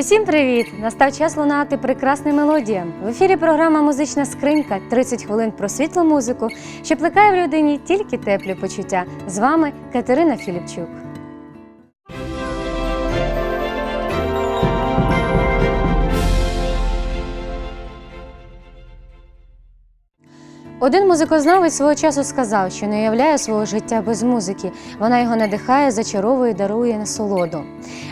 Усім привіт! Настав час лунати прекрасним мелодіям. В ефірі програма Музична скринька 30 хвилин про світлу музику, що плекає в людині тільки теплі почуття. З вами Катерина Філіпчук. Один музикознавець свого часу сказав, що не уявляє свого життя без музики. Вона його надихає, зачаровує, дарує насолоду.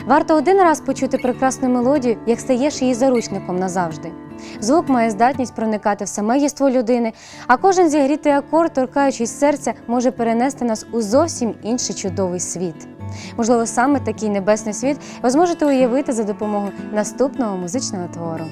Варто один раз почути прекрасну мелодію, як стаєш її заручником назавжди. Звук має здатність проникати в саме єство людини, а кожен зігрітий акорд, торкаючись серця, може перенести нас у зовсім інший чудовий світ. Можливо, саме такий небесний світ ви зможете уявити за допомогою наступного музичного твору.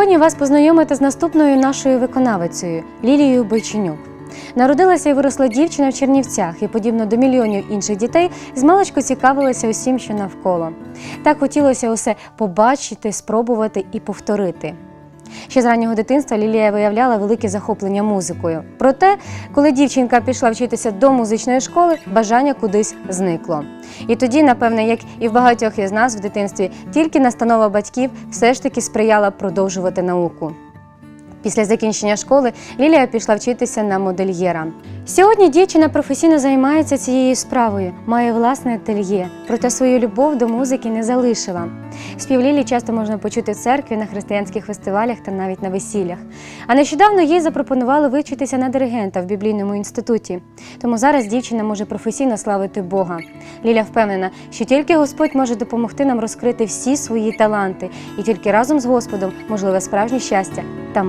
Сьогодні вас познайомити з наступною нашою виконавицею Лілією Бойченюк. Народилася і виросла дівчина в Чернівцях і, подібно до мільйонів інших дітей, змалечку цікавилася усім, що навколо. Так хотілося усе побачити, спробувати і повторити. Ще з раннього дитинства Лілія виявляла велике захоплення музикою. Проте, коли дівчинка пішла вчитися до музичної школи, бажання кудись зникло. І тоді, напевне, як і в багатьох із нас в дитинстві, тільки настанова батьків все ж таки сприяла продовжувати науку. Після закінчення школи Лілія пішла вчитися на модельєра. Сьогодні дівчина професійно займається цією справою, має власне ательє, проте свою любов до музики не залишила. Спів Лілі часто можна почути в церкві, на християнських фестивалях та навіть на весіллях. А нещодавно їй запропонували вивчитися на диригента в біблійному інституті. Тому зараз дівчина може професійно славити Бога. Ліля впевнена, що тільки Господь може допомогти нам розкрити всі свої таланти, і тільки разом з Господом можливе справжнє щастя та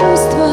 чувства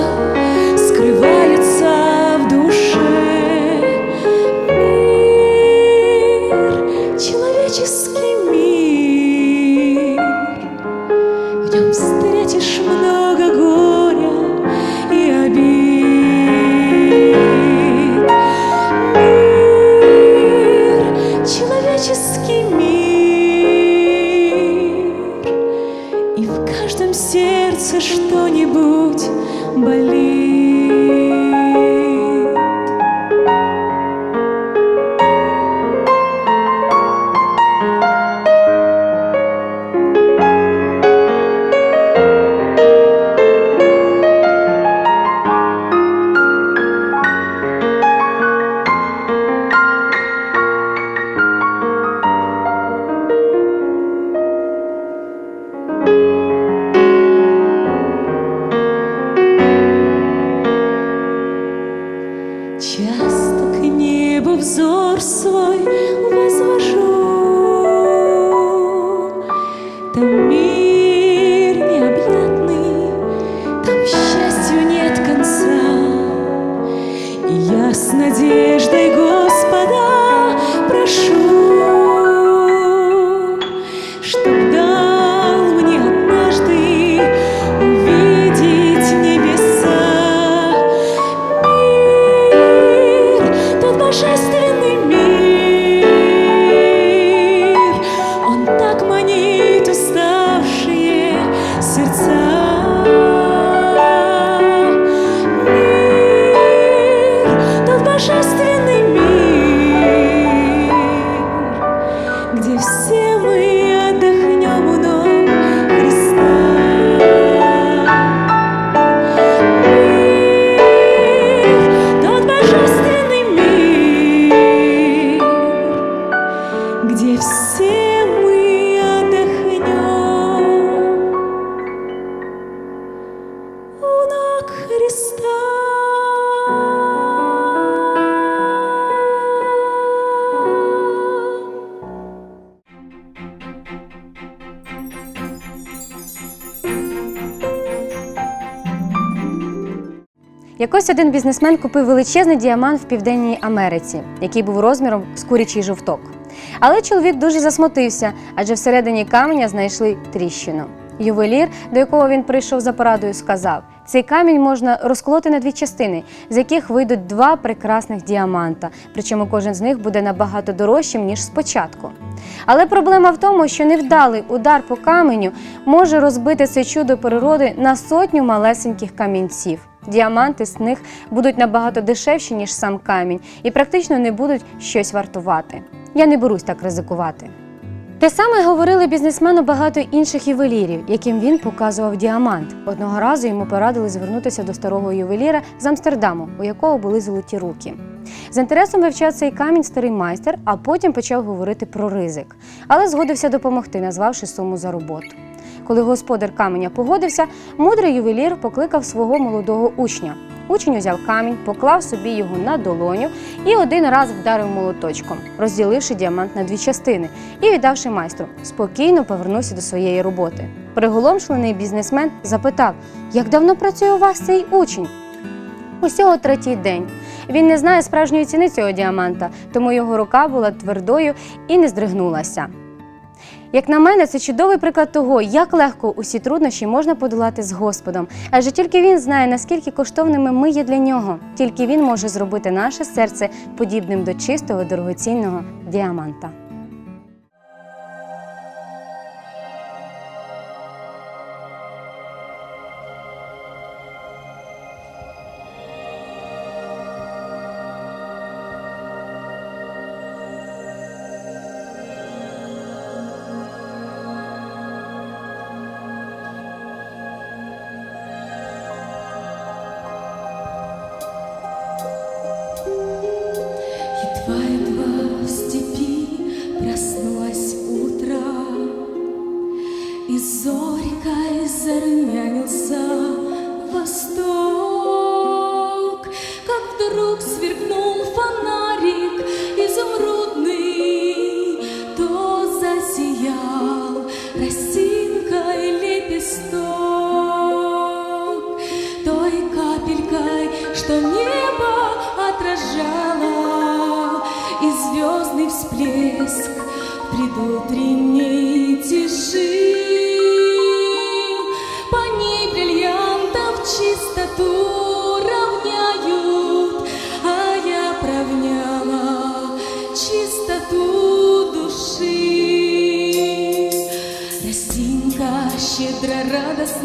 Якось один бізнесмен купив величезний діамант в Південній Америці, який був розміром з курячий жовток. Але чоловік дуже засмутився, адже всередині каменя знайшли тріщину. Ювелір, до якого він прийшов за порадою, сказав: цей камінь можна розколоти на дві частини, з яких вийдуть два прекрасних діаманта, причому кожен з них буде набагато дорожчим, ніж спочатку. Але проблема в тому, що невдалий удар по каменю може розбити це чудо природи на сотню малесеньких камінців. Діаманти з них будуть набагато дешевші, ніж сам камінь, і практично не будуть щось вартувати. Я не берусь так ризикувати. Те саме говорили бізнесмену багато інших ювелірів, яким він показував діамант. Одного разу йому порадили звернутися до старого ювеліра з Амстердаму, у якого були золоті руки. З інтересом вивчав цей камінь старий майстер, а потім почав говорити про ризик, але згодився допомогти, назвавши суму за роботу. Коли господар каменя погодився, мудрий ювелір покликав свого молодого учня. Учень узяв камінь, поклав собі його на долоню і один раз вдарив молоточком, розділивши діамант на дві частини і віддавши майстру, спокійно повернувся до своєї роботи. Приголомшений бізнесмен запитав, як давно працює у вас цей учень? Усього третій день. Він не знає справжньої ціни цього діаманта, тому його рука була твердою і не здригнулася. Як на мене, це чудовий приклад того, як легко усі труднощі можна подолати з Господом. Адже тільки він знає, наскільки коштовними ми є для нього. Тільки він може зробити наше серце подібним до чистого дорогоцінного діаманта.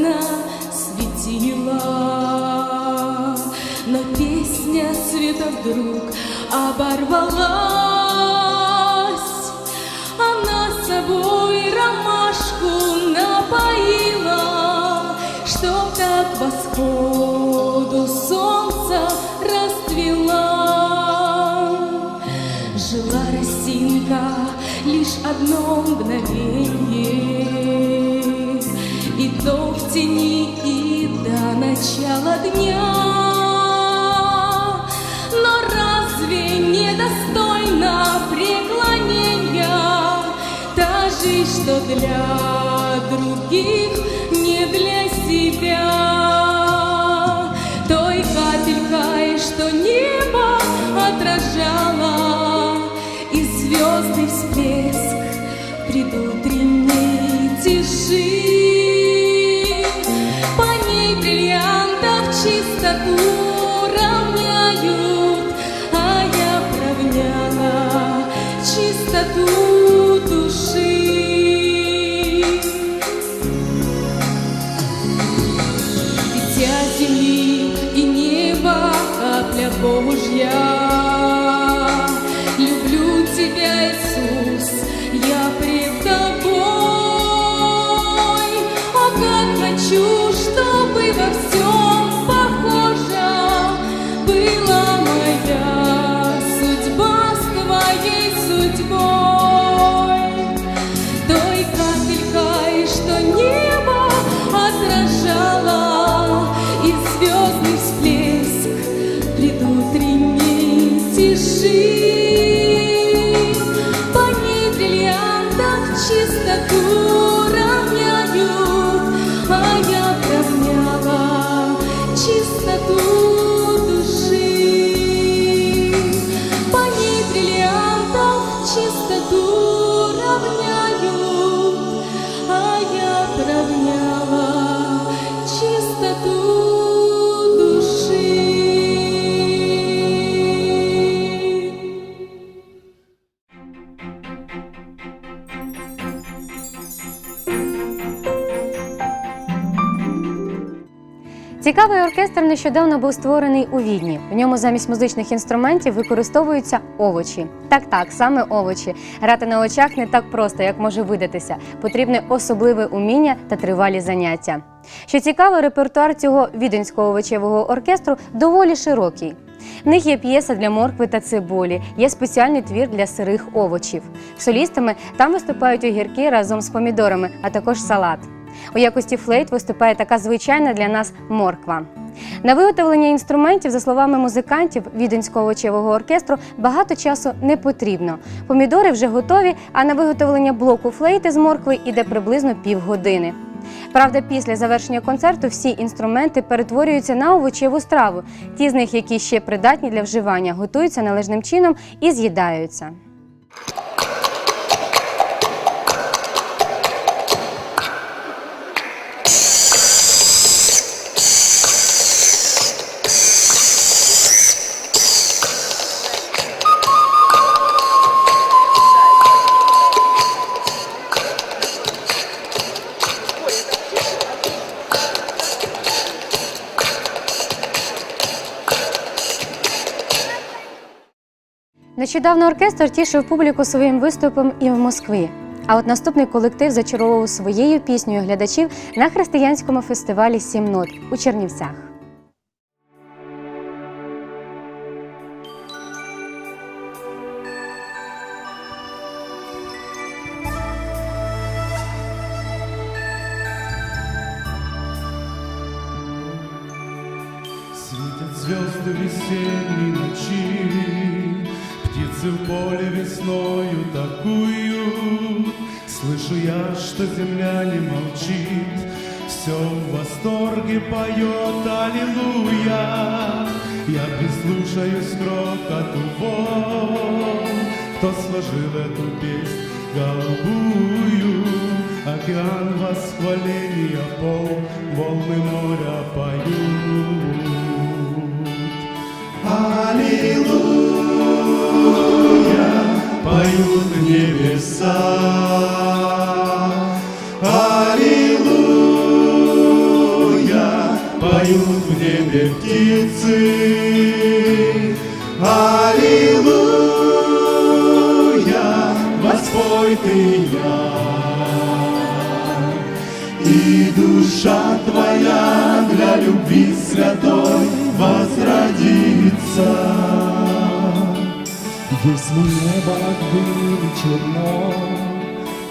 Радостно светила, Но песня света вдруг оборвалась. Начала дня. Но разве недостойно преклонения Та жизнь, что для других, bom. Цікавий оркестр нещодавно був створений у Відні. В ньому замість музичних інструментів використовуються овочі. Так, так, саме овочі. Грати на очах не так просто, як може видатися. Потрібне особливе уміння та тривалі заняття. Що цікаво, репертуар цього віденського овочевого оркестру доволі широкий. В них є п'єса для моркви та цибулі, є спеціальний твір для сирих овочів. Солістами там виступають огірки разом з помідорами, а також салат. У якості флейт виступає така звичайна для нас морква. На виготовлення інструментів, за словами музикантів Віденського очевого оркестру, багато часу не потрібно. Помідори вже готові, а на виготовлення блоку флейти з моркви йде приблизно півгодини. Правда, після завершення концерту всі інструменти перетворюються на овочеву страву. Ті з них, які ще придатні для вживання, готуються належним чином і з'їдаються. Нещодавно оркестр тішив публіку своїм виступом і в Москві. А от наступний колектив зачаровував своєю піснею глядачів на християнському фестивалі Сім нот у Чернівцях. Светят звезды весенней ночи, Птицы в поле весною такую. Слышу я, что земля не молчит, Все в восторге поет Аллилуйя. Я прислушаюсь к рокоту волн, Кто сложил эту песнь голубую. Океан восхваления пол, волны моря поют. Аллилуйя, поют небеса. Аллилуйя, поют в небе птицы. Аллилуйя, воспой ты я. И душа твоя для любви святой возродится. Если небо было черно,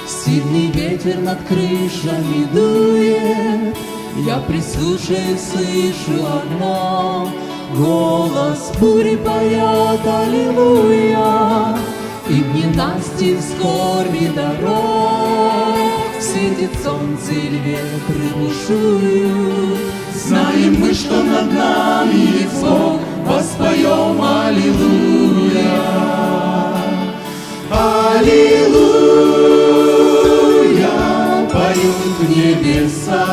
Сильный ветер над крышами дует, Я прислушаюсь, слышу одно, Голос бури поет Аллилуйя, И в ненасти в скорби дорог. Светит солнце или ветры бушуют. Знаем мы, что над нами есть Бог, воспоем Аллилуйя. Аллилуйя, поют небеса.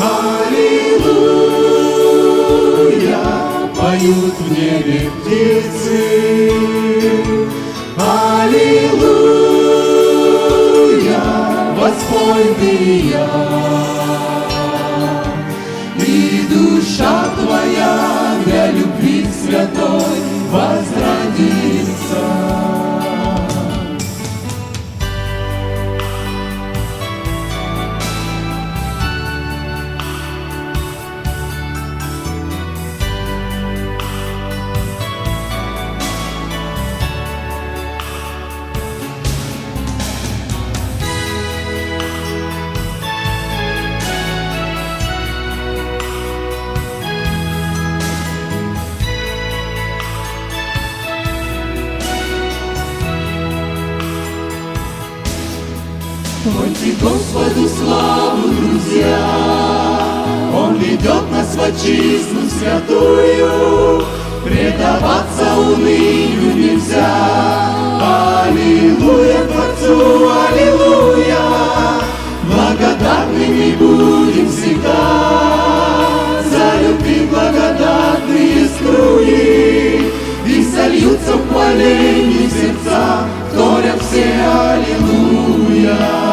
Аллилуйя, поют в небе птицы. Аллилуйя, воспой ты я. Святой возродится. Пойте Господу славу, друзья, Он ведет нас в отчизну святую, Предаваться унынию нельзя. Аллилуйя Творцу, аллилуйя, Благодарными будем всегда. За любви благодатные струи. И сольются в хвалении сердца, Вторят все. Аллилуйя,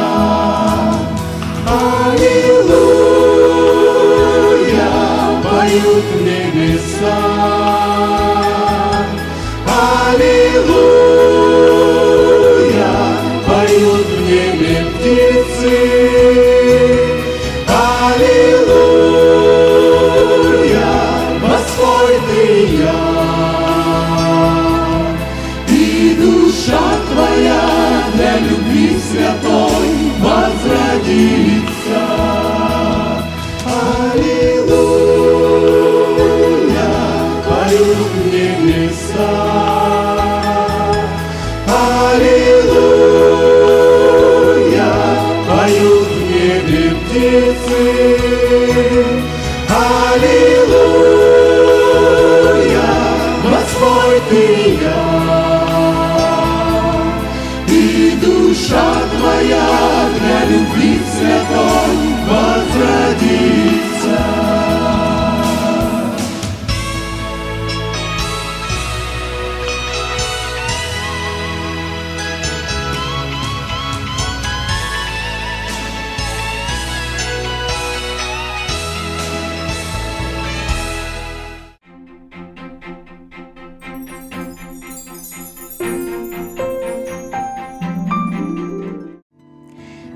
поют небеса. Аллилуйя, поют в небе птицы. Аллилуйя, Господь ты я. И душа твоя для любви святой возродится.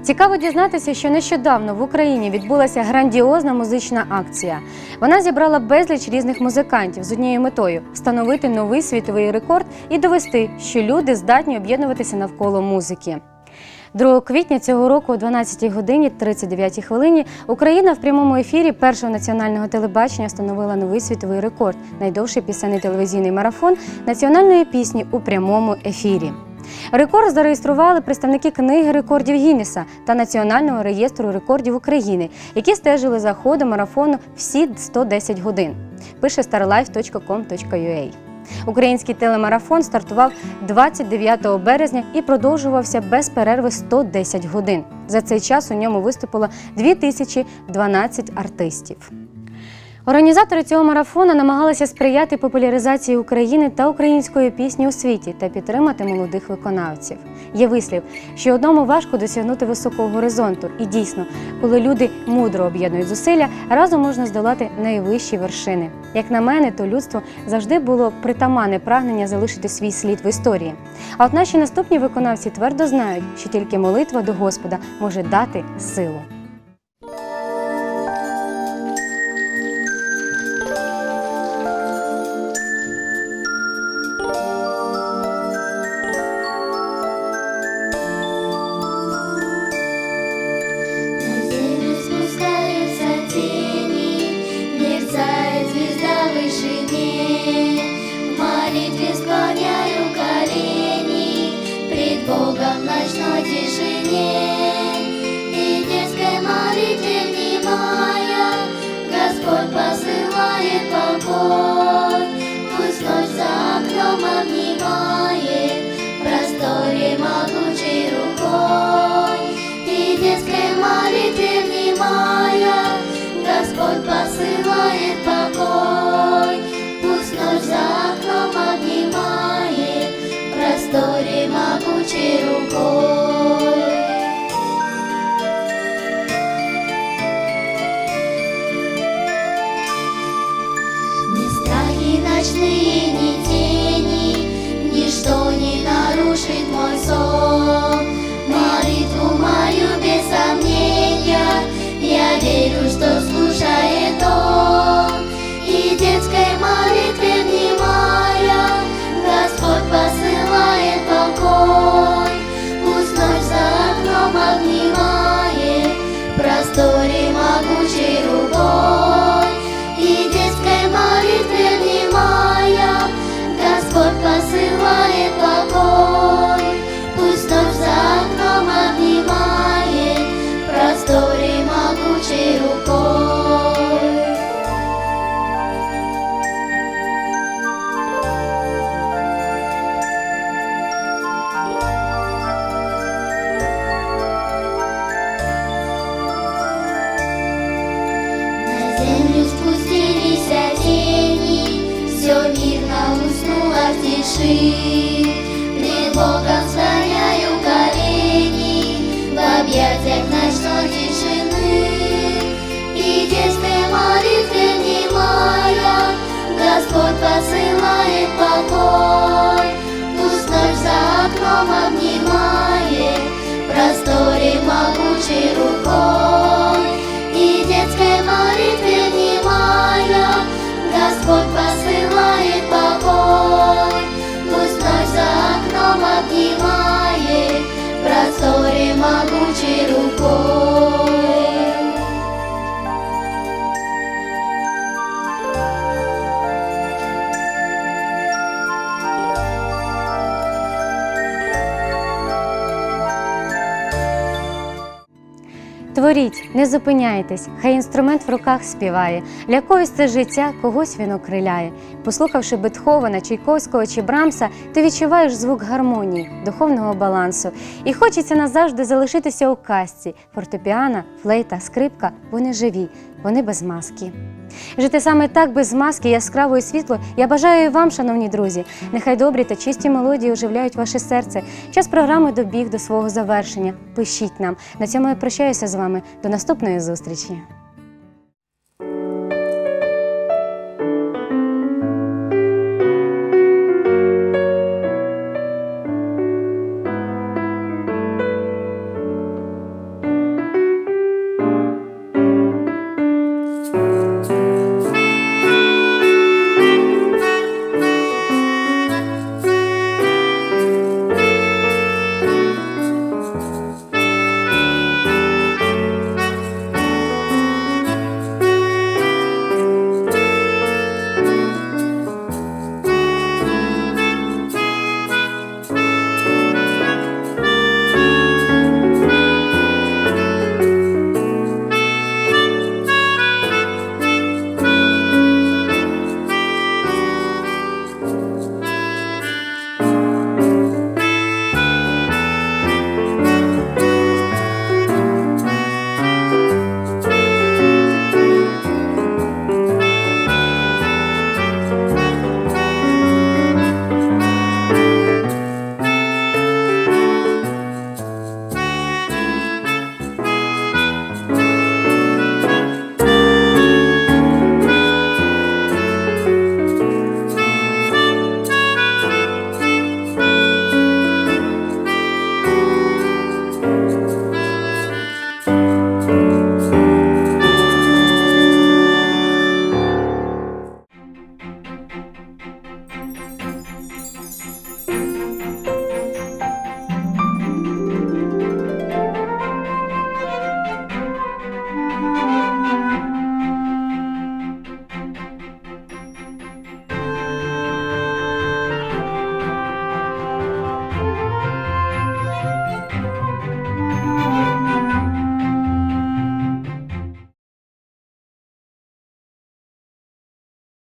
Цікаво дізнатися, що нещодавно в Україні відбулася грандіозна музична акція. Вона зібрала безліч різних музикантів з однією метою встановити новий світовий рекорд і довести, що люди здатні об'єднуватися навколо музики. 2 квітня цього року о 12 годині 39 хвилині Україна в прямому ефірі першого національного телебачення встановила новий світовий рекорд найдовший пісенний телевізійний марафон національної пісні у прямому ефірі. Рекорд зареєстрували представники книги рекордів Гіннеса та Національного реєстру рекордів України, які стежили за ходом марафону всі 110 годин. Пише starlife.com.ua. Український телемарафон стартував 29 березня і продовжувався без перерви 110 годин. За цей час у ньому виступило 2012 артистів. Організатори цього марафону намагалися сприяти популяризації України та української пісні у світі та підтримати молодих виконавців. Є вислів, що одному важко досягнути високого горизонту, і дійсно, коли люди мудро об'єднують зусилля, разом можна здолати найвищі вершини. Як на мене, то людство завжди було притаманне прагнення залишити свій слід в історії. А от наші наступні виконавці твердо знають, що тільки молитва до Господа може дати силу. Вышине. В молитве склоняю колени пред Богом в ночной тишине. Нарушит мой сон. Землю спустились тени, все мирно уснуло в тиши. Пред Богом склоняю колени в объятиях ночной тишины. И детской молитве внимая, Господь посылает покой. Пусть ночь за окном обнимает, в просторе могучей рукой. Окном обнимает, в просторе могучей рукой. Творіть, не зупиняйтесь, хай інструмент в руках співає. Для когось це життя, когось він окриляє. Послухавши Бетховена, Чайковського чи Брамса, ти відчуваєш звук гармонії, духовного балансу. І хочеться назавжди залишитися у казці. Фортепіано, флейта, скрипка вони живі, вони без маски. Жити саме так без маски, яскраво і світло. Я бажаю і вам, шановні друзі. Нехай добрі та чисті мелодії оживляють ваше серце. Час програми добіг до свого завершення. Пишіть нам. На цьому я прощаюся з вами. До наступної зустрічі.